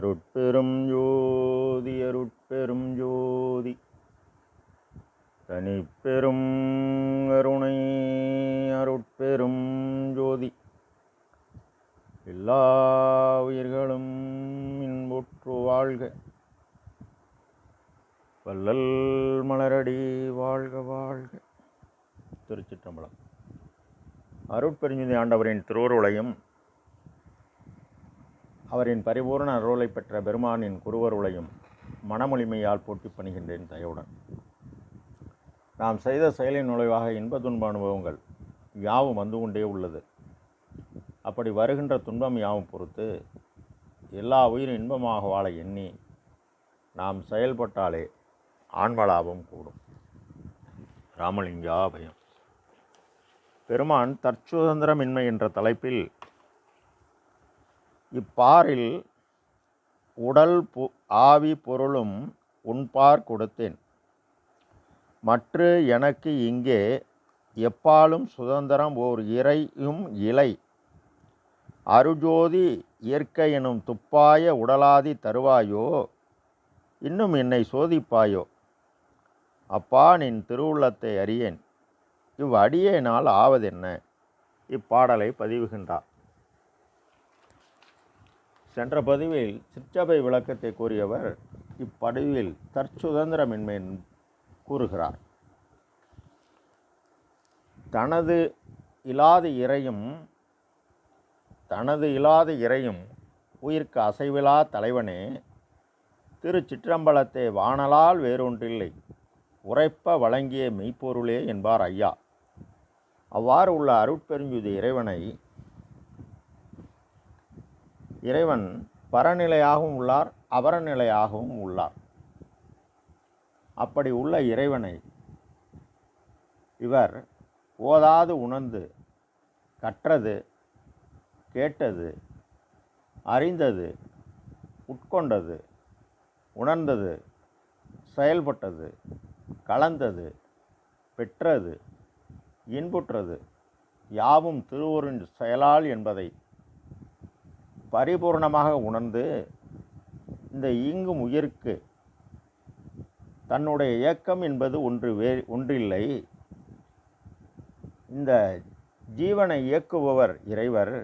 அருட்பெரும் ஜோதி அருட்பெரும் ஜோதி. தனிப்பெரும் அருணை அருட்பெரும் ஜோதி. எல்லா உயிர்களும் இன்புற்று வாழ்க. வல்லல் மலரடி வாழ்க வாழ்க. திருச்சிற்றம்பலம். அருட்பெருஞ்சுதி ஆண்டவரின் திருவருளையும் அவரின் பரிபூர்ண அருளை பெற்ற பெருமானின் குருவருளையும் மனமொழிமையால் போட்டி பணிகின்றேன் தயவுடன் நாம் செய்த செயலின் நுழைவாக இன்ப துன்ப அனுபவங்கள் யாவும் வந்து கொண்டே உள்ளது. அப்படி வருகின்ற துன்பம் யாவும் பொறுத்து எல்லா உயிரும் இன்பமாக வாழ எண்ணி நாம் செயல்பட்டாலே ஆன்மலாபம் கூடும். ராமலிங்கா பயம். பெருமான் தற்சுதந்திரமின்மை என்ற தலைப்பில் இப்பாரில் உடல் பு ஆவி பொருளும் உண்பார் கொடுத்தேன். மற்ற எனக்கு இங்கே எப்பாலும் சுதந்திரம் ஓர் இறையும் இலை. அருஜோதி இயற்கை எனும் துப்பாய உடலாதி தருவாயோ? இன்னும் என்னை சோதிப்பாயோ? அப்பா நின் திருவுள்ளத்தை அறியேன். இவ்வடியேனால் ஆவதென்ன? இப்பாடலை பதிவுகின்றார். சென்ற பதிவில் சிற்றபை விளக்கத்தை கூறியவர் இப்படிவில் தற்சுதந்திரமின்மை கூறுகிறார். தனது இல்லாத இறையும் தனது இல்லாத இறையும் உயிர்க்கு அசைவிலா தலைவனே திரு சிற்றம்பலத்தை வானலால் வேறொன்றில்லை உரைப்ப வழங்கிய மெய்ப்பொருளே என்பார் ஐயா. அவ்வாறு உள்ள அருட்பெருஞ்சுதி இறைவனை இறைவன் பரநிலையாகவும் உள்ளார் அபரநிலையாகவும் உள்ளார். அப்படி உள்ள இறைவனை இவர் ஓதாது உணர்ந்து கற்றது கேட்டது அறிந்தது உட்கொண்டது உணர்ந்தது செயல்பட்டது கலந்தது பெற்றது இன்புற்றது யாவும் திருவொருள் செயலால் என்பதை பரிபூர்ணமாக உணர்ந்து இந்த இயங்கும் உயிருக்கு தன்னுடைய இயக்கம் என்பது ஒன்று வே ஒன்றில்லை. இந்த ஜீவனை இயக்குபவர் இறைவர்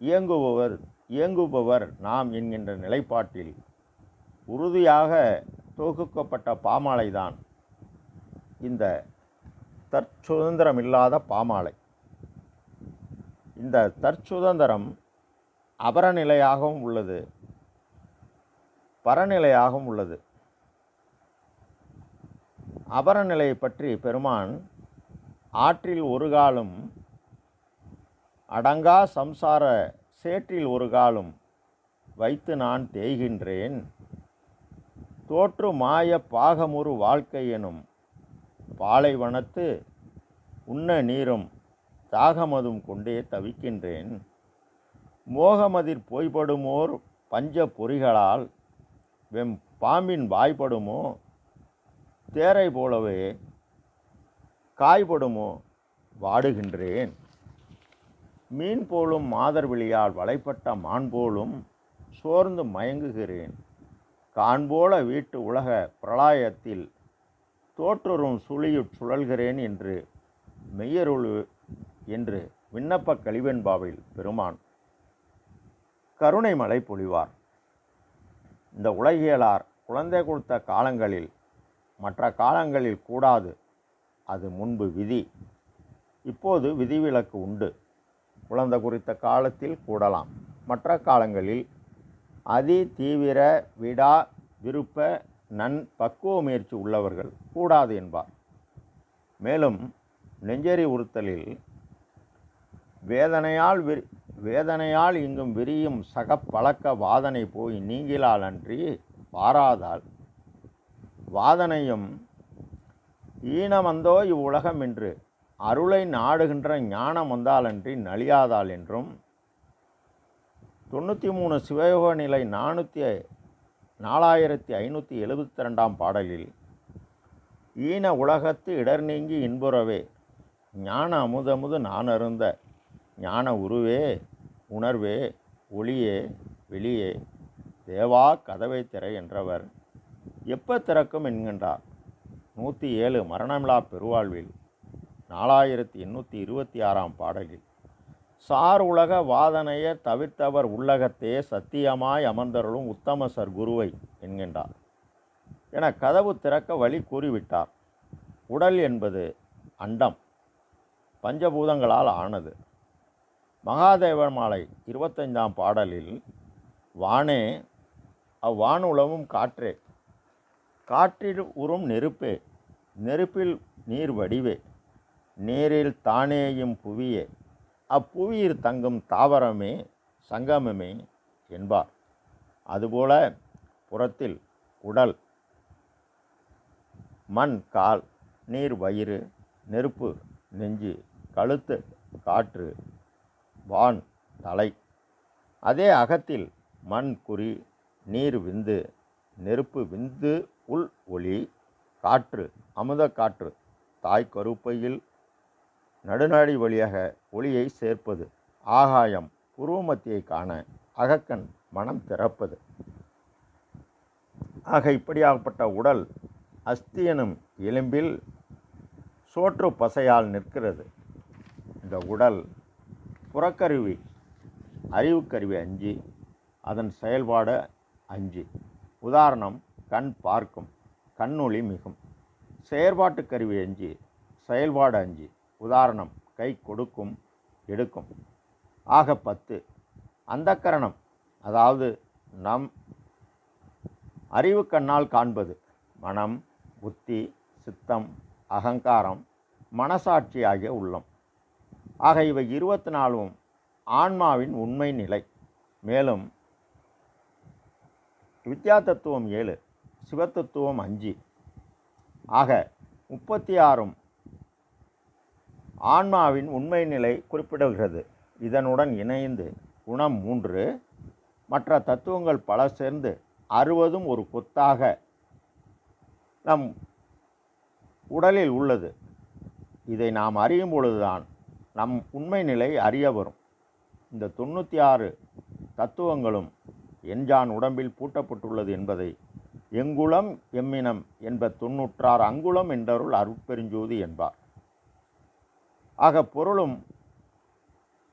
இயங்குபவர் இயங்குபவர் நாம் என்கின்ற நிலைப்பாட்டில் உறுதியாக தொகுக்கப்பட்ட பாமாலை தான் இந்த தற்சுதந்திரமில்லாத பாமாலை. இந்த தற்சுதந்திரம் அபரநிலையாகவும் உள்ளது. பரநிலையாகவும் உள்ளது. அபரநிலையை பற்றி பெருமான் ஆற்றில் ஒரு காலும் அடங்கா சம்சார சேற்றில் ஒரு காலும் வைத்து நான் தேய்கின்றேன். தோற்று மாய பாகமுறு வாழ்க்கை எனும் பாலைவனத்து உண்ண நீரும் தாகமதும் கொண்டே தவிக்கின்றேன். மோகமதிர் பொய்படுமோர் பஞ்ச பொறிகளால் வெம் பாம்பின் வாய்ப்படுமோ தேரை போலவே காய்படுமோ வாடுகின்றேன். மீன் போலும் மாதர் விழியால் வலைப்பட்ட மான் போலும் சோர்ந்து மயங்குகிறேன். காண்போல வீட்டு உலக பிரளாயத்தில் தோற்றொரும் சுழியுட் சுழல்கிறேன் என்று மெய்யருள் என்று விண்ணப்ப கழிவெண்பாவில் பெருமான் கருணைமலை பொழிவார். இந்த உலகியலார் குழந்தை கொடுத்த காலங்களில் மற்ற காலங்களில் கூடாது. அது முன்பு விதி. இப்போது விதிவிலக்கு உண்டு. குழந்தை குறித்த காலத்தில் கூடலாம். மற்ற காலங்களில் அதி தீவிர விடா விருப்ப நன் பக்குவ முயற்சி உள்ளவர்கள் கூடாது என்பார். மேலும் நெஞ்சரி உறுத்தலில் வேதனையால் விரி வேதனையால் இங்கும் விரியும் சக பழக்க வாதனை போய் நீங்கிலால் அன்றி வாராதால் வாதனையும் ஈனமந்தோ இவ்வுலகம் என்று அருளை நாடுகின்ற ஞானம் வந்தாலன்றி நலியாதால் என்றும் தொண்ணூற்றி மூணு சிவயோக நிலை நானூற்றி நாலாயிரத்தி ஐநூற்றி எழுபத்தி ரெண்டாம் பாடலில் ஈன உலகத்து இடர் நீங்கி இன்புறவே ஞான அமுதமுது நான் அருந்த ஞான உருவே உணர்வே ஒளியே வெளியே தேவா கதவை திற என்றவர். எப்போ திறக்கும் என்கின்றார்? நூற்றி ஏழு மரணமிழா பெருவாழ்வில் நாலாயிரத்தி எண்ணூற்றி இருபத்தி ஆறாம் பாடலில். சார் உலக வாதனைய தவிர்த்தவர் உள்ளகத்தே சத்தியமாய் அமர்ந்தருளும் உத்தம சர் குருவை என்கின்றார். என கதவு திறக்க வழி கூறிவிட்டார். உடல் என்பது அண்டம் பஞ்சபூதங்களால் ஆனது. மகாதேவ மாலை இருபத்தைந்தாம் பாடலில் வானே அவ்வானுலவும் காற்றே. காற்றில் உறும் நெருப்பே நெருப்பில் நீர் வடிவே. நீரில் தானேயும் புவியே அப்புவியில் தங்கும் தாவரமே சங்கமமே என்பார். அதுபோல புறத்தில் உடல் மண் கால் நீர் வயிறு நெருப்பு நெஞ்சு கழுத்து காற்று வான் தலை. அதே அகத்தில் மண் குறி நீர் விந்து நெருப்பு விந்து உள் ஒளி காற்று அமுத காற்று தாய் கருப்பையில் நடுநாடி வழியாக ஒளியை சேர்ப்பது ஆகாயம் புருவமத்தியை காண அகக்கண் மனம் திறப்பது. ஆக இப்படியாகப்பட்ட உடல் அஸ்தி எனும் எலும்பில் சோற்று பசையால் நிற்கிறது. இந்த உடல் புறக்கருவி அறிவுக்கருவி அஞ்சு அதன் செயல்பாடு அஞ்சு. உதாரணம் கண் பார்க்கும் கண்ணொளி மிகும். செயற்பாட்டு கருவி அஞ்சு செயல்பாடு அஞ்சு. உதாரணம் கை கொடுக்கும் எடுக்கும். ஆக பத்து. அந்தக்கரணம் அதாவது நம் அறிவு கண்ணால் காண்பது. மனம் புத்தி சித்தம் அகங்காரம் மனசாட்சி ஆகிய உள்ளம். ஆக இவை இருபத்தி நாலும் ஆன்மாவின் உண்மை நிலை. மேலும் வித்யா தத்துவம் ஏழு சிவத்தத்துவம் அஞ்சு. ஆக முப்பத்தி ஆறும் ஆன்மாவின் உண்மை நிலை குறிப்பிடுகிறது. இதனுடன் இணைந்து குணம் மூன்று மற்ற தத்துவங்கள் பல சேர்ந்து அறுபதும் ஒரு கொத்தாக நம் உடலில் உள்ளது. இதை நாம் அறியும் பொழுதுதான் நம் உண்மை நிலை அறிய வரும். இந்த தொண்ணூற்றி ஆறு தத்துவங்களும் எஞ்சான் உடம்பில் பூட்டப்பட்டுள்ளது என்பதை எங்குளம் எம்மினம் என்ப தொன்னூற்றார் அங்குளம் என்றருள் அருட்பெருஞ்சோதி என்பார். ஆக பொருளும்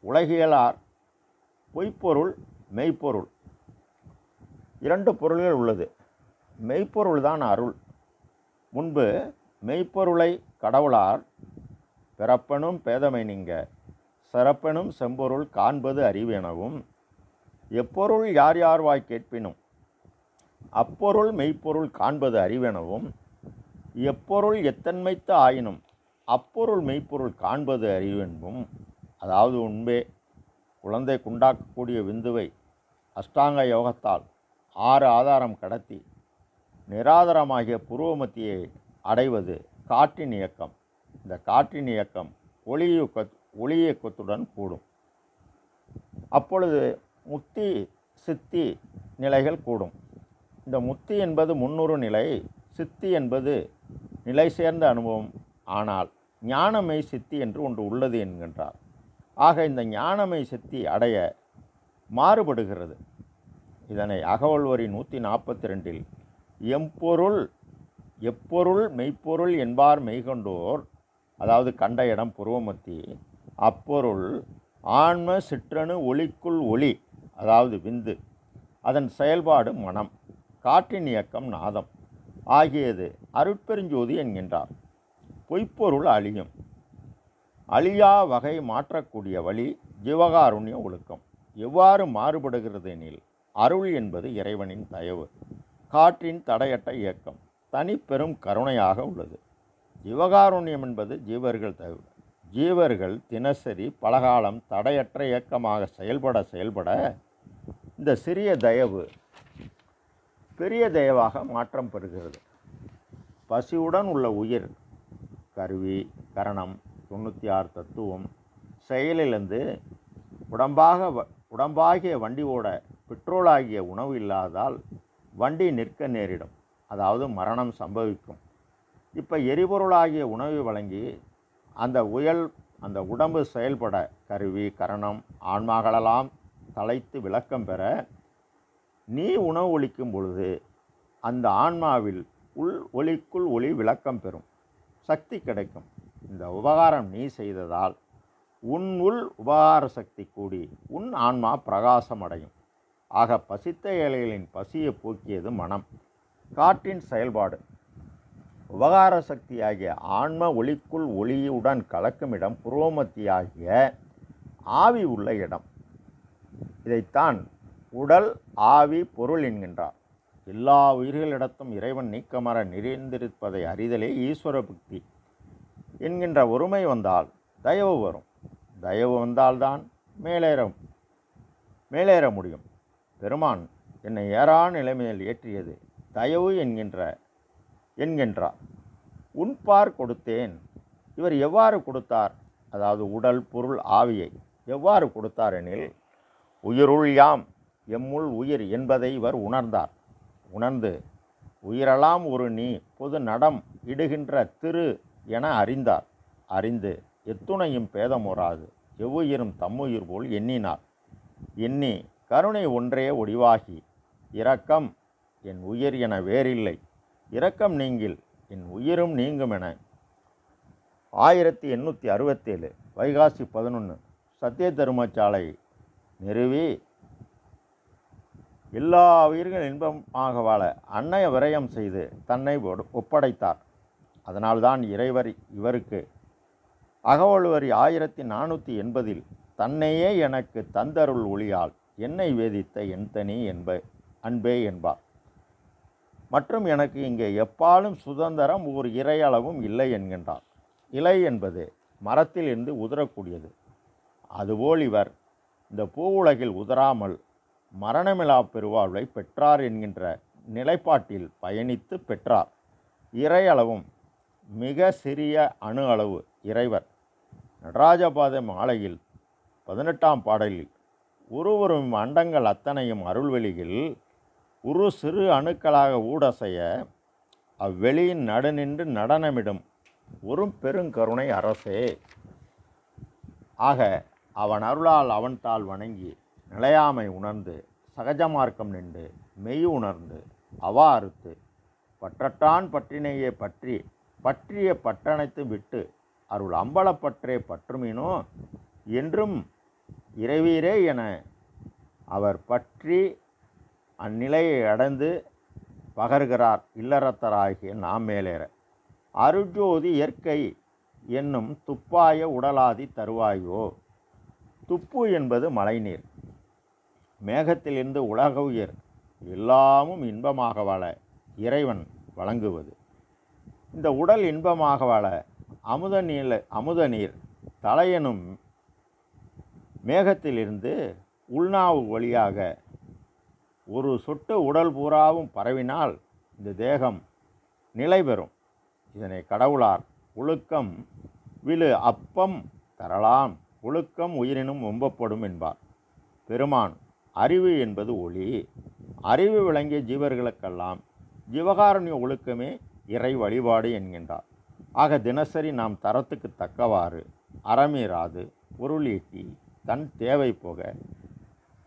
உலகியலார் பொய்ப்பொருள் மெய்ப்பொருள். இரண்டு பொருள்கள் உள்ளது. மெய்ப்பொருள் தான் அருள். முன்பு மெய்ப்பொருளை கடவுளார் பிறப்பனும் பேதமை நீங்க. சிறப்பெனும் செம்பொருள் காண்பது அறிவெனவும் எப்பொருள் யார் யார் வாய் கேட்பினும் அப்பொருள் மெய்ப்பொருள் காண்பது அறிவெனவும் எப்பொருள் எத்தன்மைத்து ஆயினும் அப்பொருள் மெய்ப்பொருள் காண்பது அறிவென்பும் அதாவது உண்பே குழந்தை குண்டாக்கக்கூடிய விந்துவை அஷ்டாங்க யோகத்தால் ஆறு ஆதாரம் கடத்தி நிராதாரமாகிய புருவமத்தியை அடைவது காற்றின் இயக்கம். இந்த காற்றின் இயக்கம் ஒளியுக்க ஒளி இயக்கத்துடன் கூடும். அப்பொழுது முத்தி சித்தி நிலைகள் கூடும். இந்த முத்தி என்பது முன்னூறு நிலை சித்தி என்பது நிலை சேர்ந்த அனுபவம். ஆனால் ஞானமை சித்தி என்று ஒன்று உள்ளது என்கின்றார். ஆக இந்த ஞானமை சித்தி அடைய மாறுபடுகிறது. இதனை அகவல்வரி நூற்றி நாற்பத்தி ரெண்டில் எம்பொருள் எப்பொருள் மெய்ப்பொருள் என்பார் மெய்கொண்டோர் அதாவது கண்ட இடம் புருவமத்தி அப்பொருள் ஆன்ம சிற்றணு ஒளிக்குள் ஒளி அதாவது விந்து அதன் செயல்பாடு மனம் காற்றின் இயக்கம் நாதம் ஆகியது அருட்பெருஞ்சோதி என்கின்றார். பொய்ப்பொருள் அழியும். அழியா வகை மாற்றக்கூடிய வழி ஜீவகாருண்ய ஒழுக்கம். எவ்வாறு மாறுபடுகிறது எனில் அருள் என்பது இறைவனின் தயவு காற்றின் தடையற்ற இயக்கம் தனிப்பெரும் கருணையாக உள்ளது. ஜீவகாருண்யம் என்பது ஜீவர்கள் தயவு ஜீவர்கள் தினசரி பலகாலம் தடையற்ற இயக்கமாக செயல்பட செயல்பட இந்த சிறிய தயவு பெரிய தயவாக மாற்றம் பெறுகிறது. பசியுடன் உள்ள உயிர் கருவி கரணம் தொண்ணூற்றி ஆறு தத்துவம் செயலிலிருந்து உடம்பாக வ- உடம்பாகிய வண்டி ஓட பெட்ரோலாகிய உணவு இல்லாதால் வண்டி நிற்க நேரிடும். அதாவது மரணம் சம்பவிக்கும். இப்போ எரிபொருளாகிய உணவை வழங்கி அந்த உயல் அந்த உடம்பு செயல்பட கருவி கரணம் ஆன்மாகளெல்லாம் தலைத்து விளக்கம் பெற நீ உணவு ஒழிக்கும் பொழுது அந்த ஆன்மாவில் உள் ஒளிக்குள் ஒளி விளக்கம் பெறும். சக்தி கிடைக்கும். இந்த உபகாரம் நீ செய்ததால் உன் உள் உபகார சக்தி கூடி உன் ஆன்மா பிரகாசம் அடையும். ஆக பசித்த ஏழைகளின் பசியை போக்கியது மனம். காற்றின் செயல்பாடு. உபகார சக்தியாகிய ஆன்ம ஒளிக்குள் ஒளியுடன் கலக்கும் இடம் புரோமத்தியாகிய ஆவி உள்ள இடம். இதைத்தான் உடல் ஆவி பொருள் என்கின்றார். எல்லா உயிர்களிடத்தும் இறைவன் நீக்கமர நிறைந்திருப்பதை அறிதலே ஈஸ்வர புக்தி. என்கின்ற ஒருமை வந்தால் தயவு வரும். தயவு வந்தால்தான் மேலேற மேலேற முடியும். பெருமான் என்னை ஏறா நிலைமையில் ஏற்றியது தயவு என்கின்ற என்கின்றார். உண்பார் கொடுத்தேன். இவர் எவ்வாறு கொடுத்தார்? அதாவது உடல் பொருள் ஆவியை எவ்வாறு கொடுத்தார் எனில் உயிருள் யாம் எம்முள் உயிர் என்பதை இவர் உணர்ந்தார். உணர்ந்து உயிரெல்லாம் ஒரு நீ பொது நடம் இடுகின்ற திரு என அறிந்தார். அறிந்து எத்துணையும் பேதமுறாது எவ்வுயிரும் தம்முயிர் போல் எண்ணினார். எண்ணி கருணை ஒன்றே ஒடிவாகி இரக்கம் என் உயிர் என வேறில்லை. இரக்கம் நீங்கில் என் உயிரும் நீங்கும் என. ஆயிரத்தி எண்ணூற்றி அறுபத்தேழு வைகாசி பதினொன்று சத்திய தருமச்சாலை நிறுவி. எல்லா உயிர்கள் இன்பமாக வாழ அன்னைய விரயம் செய்து தன்னை ஒடு- ஒப்படைத்தார். அதனால்தான் இறைவர் இவருக்கு அகவலுவரி ஆயிரத்தி நானூற்றி எண்பதில் தன்னையே எனக்கு தந்தருள் ஒளியால் என்னை வேதித்த என் தனி என்ப அன்பே என்பார். மற்றும் எனக்கு இங்கே எப்பாலும் சுதந்திரம் ஒரு இறையளவும் இல்லை என்கின்றார் இலை என்பது மரத்தில் இருந்து உதறக்கூடியது அதுபோல் இவர் இந்த பூவுலகில் உதராமல் மரணமிலா பெருவாழ்வை பெற்றார் என்கின்ற நிலைப்பாட்டில் பயணித்து பெற்றார். இறையளவும் மிக சிறிய அணு அளவு இறைவர். நடராஜபாத மாலையில் பதினெட்டாம் பாடலில் உருவரும் அண்டங்கள் அத்தனையும் அருள்வெளியில் உரு சிறு அணுக்களாக ஊடசைய அவ்வெளியின் நடுநின்று நடனமிடும் ஒரு பெருங்கருணை அரசே. ஆக அவன் அருளால் அவன் தாள் வணங்கி நிலையாமை உணர்ந்து சகஜமார்க்கம் நின்று மெய் உணர்ந்து அவா அறுத்து பற்றட்டான் பற்றினையே பற்றி பற்றிய பட்டணைத்து விட்டு அருள் அம்பலப்பற்றே பற்றுமினோ? என்றும் இறைவீரே என அவர் பற்றி அந்நிலையை அடைந்து பகர்கிறார் இல்லறத்தராகிய நாம் மேலேற. அருஜோதி இயற்கை என்னும் துப்பாய உடலாதி தருவாயோ? துப்பு என்பது மழைநீர். மேகத்திலிருந்து உலக உயிர் எல்லாமும் இன்பமாக வாழ இறைவன் வழங்குவது. இந்த உடல் இன்பமாக வாழ அமுத நீல அமுத நீர் தலையெனும் மேகத்திலிருந்து உள்நாவு வழியாக ஒரு சொட்டு உடல் பூராவும் பரவினால் இந்த தேகம் நிலை பெறும். இதனை கடவுளார் ஒழுக்கம் விழு அப்பம் தரலாம் ஒழுக்கம் உயிரினும் ஒம்பப்படும் என்பார். பெருமான் அறிவு என்பது ஒளி அறிவு விளங்கிய ஜீவர்களுக்கெல்லாம் ஜீவகாரண்ய ஒழுக்கமே இறை வழிபாடு என்கின்றார். ஆக தினசரி நாம் தரத்துக்கு தக்கவாறு அறமீறாது பொருளீட்டி தன் தேவை போக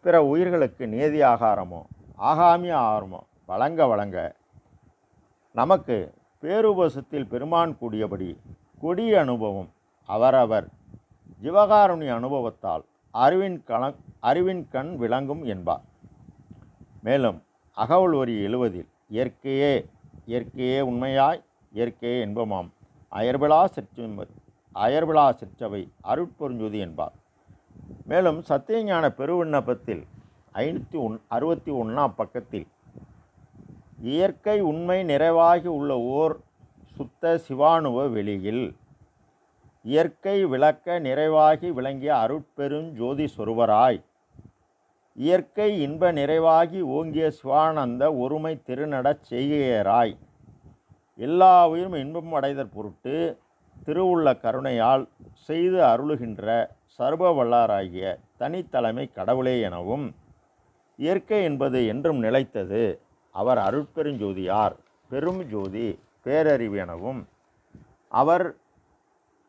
பிற உயிர்களுக்கு நேதி ஆகாரமோ ஆகாமிய ஆகாரமோ வழங்க வழங்க நமக்கு பேருபசத்தில் பெருமான் கூடியபடி கொடிய அனுபவம் அவரவர் ஜிவகாருண்ய அனுபவத்தால் அறிவின் கண அறிவின் கண் விளங்கும் என்பார். மேலும் அகவல் ஒரு எழுவதில் இயற்கையே இயற்கையே உண்மையாய் இயற்கையே என்பமாம் அயர்விழா சிற்று அயர்விழா சிற்றவை அருட்பொருஞ்சோதி என்பார். மேலும் சத்தியஞான பெருவிண்ணப்பத்தில் ஐநூற்றி ஒன் அறுபத்தி ஒன்றாம் பக்கத்தில் இயற்கை உண்மை நிறைவாகி உள்ள ஓர் சுத்த சிவானுவ வெளியில் இயற்கை விளக்க நிறைவாகி விளங்கிய அருட்பெருஞ்சோதி சொருவராய் இயற்கை இன்ப நிறைவாகி ஓங்கிய சிவானந்த ஒருமை திருநடச் செய்கையராய். எல்லா உயிரும் இன்பம் அடைதற் பொருட்டு திருவுள்ள கருணையால் செய்து அருளுகின்ற சர்வ வல்லாராகிய தனித்தலைமை கடவுளே எனவும் இயற்கை என்பது என்றும் நிலைத்தது. அவர் அருட்பெருஞ்சோதியார் பெரும் ஜோதி பேரறிவு எனவும் அவர்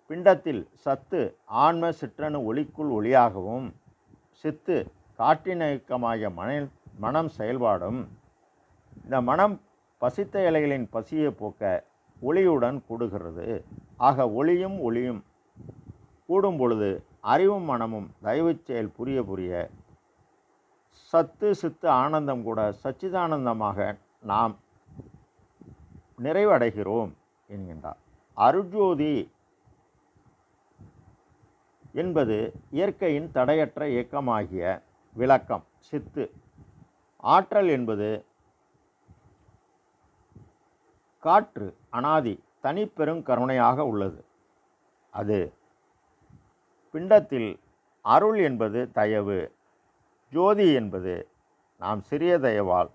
பிண்டத்தில் சத்து ஆன்ம சிற்றணு ஒளிக்குள் ஒளியாகவும் சித்து காற்றினயக்கமாகிய மன மனம் செயல்பாடும் இந்த மனம் பசித்த இலைகளின் பசியை போக்க ஒளியுடன் கூடுகிறது. ஆக ஒளியும் ஒளியும் கூடும் பொழுது அறிவும் மனமும் தயவுச் செயல் புரிய புரிய சத்து சித்து ஆனந்தம் கூட சச்சிதானந்தமாக நாம் நிறைவடைகிறோம் என்கின்றார். அருஜோதி என்பது இயற்கையின் தடையற்ற இயக்கமாகிய விளக்கம் சித்து. ஆற்றல் என்பது காற்று அனாதி தனிப்பெரும் கருணையாக உள்ளது. அது பிண்டத்தில் அருள் என்பது தயவு ஜோதி என்பது நாம் சிறிய தயவால்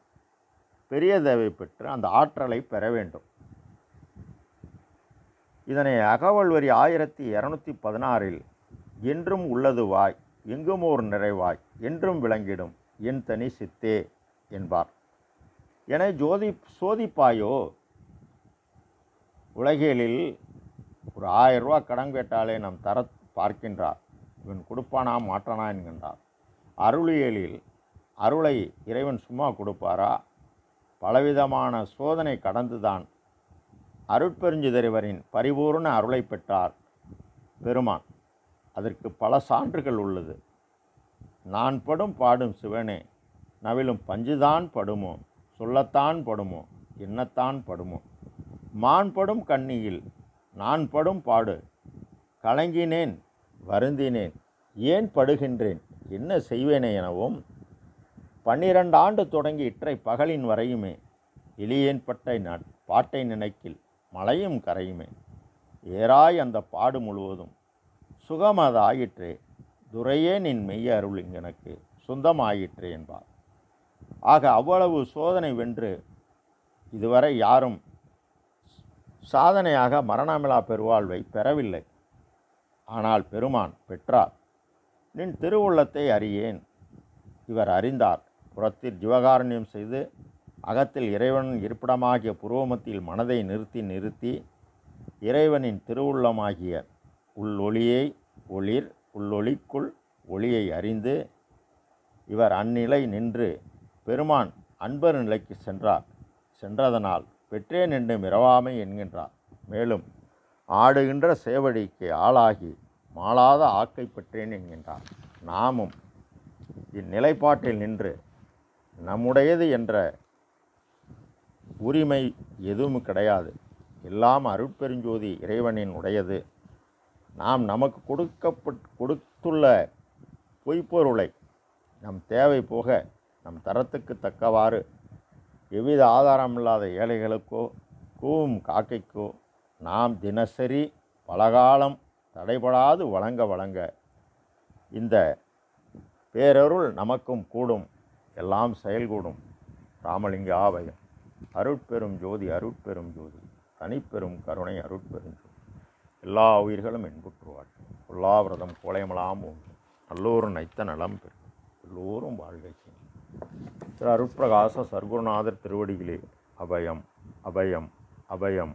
பெரிய தயவை பெற்று அந்த ஆற்றலை பெற வேண்டும். இதனை அகவல் வரி ஆயிரத்தி இரநூத்தி பதினாறில் என்றும் உள்ளது வாய் எங்கும் ஓர் நிறைவாய் என்றும் விளங்கிடும் என் தனி சித்தே என்பார். என ஜோதி சோதிப்பாயோ உலகியலில் ஒரு ஆயிரம் ரூபா கடன் கேட்டாலே நம் தர பார்க்கின்றார். இவன் கொடுப்பானா மாற்றானா என்கின்றார். அருளியலில் அருளை இறைவன் சும்மா கொடுப்பாரா? பலவிதமான சோதனை கடந்துதான் அருட்பெருஞ்சிதறிவரின் பரிபூர்ண அருளை பெற்றார் பெருமான். அதற்கு பல சான்றுகள் உள்ளது. நான் படும் பாடும் சிவனே நவிலும் பஞ்சுதான் படுமோ? சொல்லத்தான் படுமோ? எண்ணத்தான் படுமோ? மான்படும் கண்ணியில் நான் படும் பாடு கலங்கினேன் வருந்தினேன். ஏன் படுகின்றேன்? என்ன செய்வேனே எனவும் பன்னிரண்டு ஆண்டு தொடங்கி இற்றை பகலின் வரையுமே இலியேன் பட்டை நட் பாட்டை நினைக்கில் மலையும் கரையுமே. ஏறாய் அந்த பாடு முழுவதும் சுகம் அது ஆயிற்றே துரையே நின் மெய்ய அருள் எனக்கு சொந்தமாயிற்றே என்பார். ஆக அவ்வளவு சோதனை வென்று இதுவரை யாரும் சாதனையாக மரணமிலா பெருவாழ்வை பெறவில்லை. ஆனால் பெருமான் பெற்றார் நின் திருவுள்ளத்தை அறியேன். இவர் அறிந்தார். புறத்தில் ஜீவகாரண்யம் செய்து அகத்தில் இறைவன் இருப்பிடமாகிய புருவமத்தில் மனதை நிறுத்தி நிறுத்தி இறைவனின் திருவுள்ளமாகிய உள்ளொளியை ஒளிர் உள்ளொளிக்குள் ஒளியை அறிந்து இவர் அந்நிலை நின்று பெருமான் அன்பர் நிலைக்கு சென்றார். சென்றதனால் பெற்றேன் என்று மிரவாமை என்கின்றார். மேலும் ஆடுகின்ற சேவடிக்கு ஆளாகி மாளாத ஆக்கை பெற்றேன் என்கின்றார். நாமும் இந்நிலைப்பாட்டில் நின்று நம்முடையது என்ற உரிமை எதுவும் கிடையாது. எல்லாம் அருட்பெருஞ்சோதி இறைவனின் உடையது. நாம் நமக்கு கொடுக்கப்பட் கொடுத்துள்ள பொய்ப்பொருளை நம் தேவை போக நம் தரத்துக்கு தக்கவாறு எவ்வித ஆதாரமில்லாத ஏழைகளுக்கோ கூவும் காக்கைக்கோ நாம் தினசரி பலகாலம் தடைபடாது வழங்க வழங்க இந்த பேரருள் நமக்கும் கூடும் எல்லாம் செயல்கூடும். ராமலிங்க ஆபயம் அருட்பெரும் ஜோதி அருட்பெரும் ஜோதி தனிப்பெரும் கருணை அருட்பெரும் ஜோதி. எல்லா உயிர்களும் என்புற்றுவாள் பொல்லாவிரதம் கோலையமலாம் உண்டு நல்லோரும் நைத்த நலம் பெறும் எல்லோரும் வாழ்கை செய்யும் திரு அருட்பிரகாச சர்க்குருநாதர் திருவடிகளே அபயம் அபயம் அபயம்.